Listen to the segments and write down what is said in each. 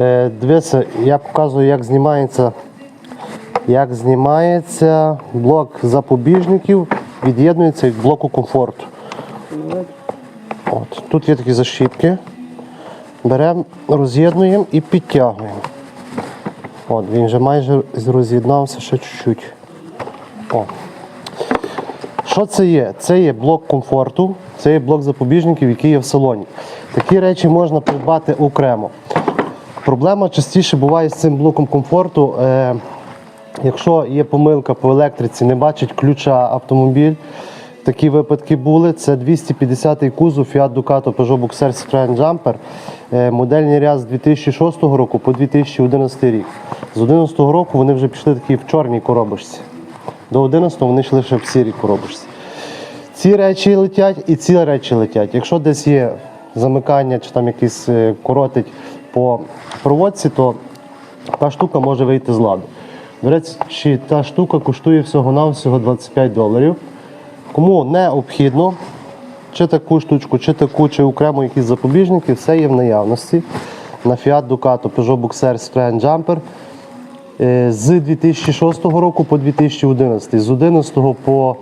Е, Дивися, я показую, як знімається, як знімається блок запобіжників, від'єднується від блоку комфорту. От, тут є такі защіпки. Беремо, роз'єднуємо і підтягуємо. От, він вже майже роз'єднався ще чуть-чуть. Що це є? Це є блок комфорту, це є блок запобіжників, який є в салоні. Такі речі можна придбати окремо. Проблема частіше буває з цим блоком комфорту. Е, якщо є помилка по електриці, не бачить ключа автомобіль. Такі випадки були. Це 250-й кузов Fiat Ducato Peugeot Boxer Citroen Jumper. Е, Модельний ряд з 2006 року по 2011 рік. З 2011 року вони вже пішли такі в чорній коробочці. До 11 вони йшли ще в сірій коробочці. Ці речі летять і ці речі летять. Якщо десь є замикання чи там якийсь е, коротить по проводці, то та штука може вийти з ладу. До речі, та штука коштує всього-навсього 25 доларів. Кому необхідно, чи таку штучку, чи таку, чи окремо якісь запобіжники, все є в наявності. На Fiat Ducato Peugeot Boxer Citroen Jumper Е, з 2006 року по 2011, з 2011 по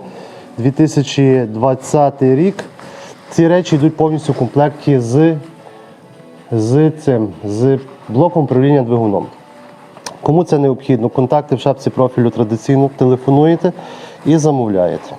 2020 рік ці речі йдуть повністю в комплекті з, з цим, з блоком управління двигуном. Кому це необхідно, контакти в шапці профілю традиційно телефонуєте і замовляєте.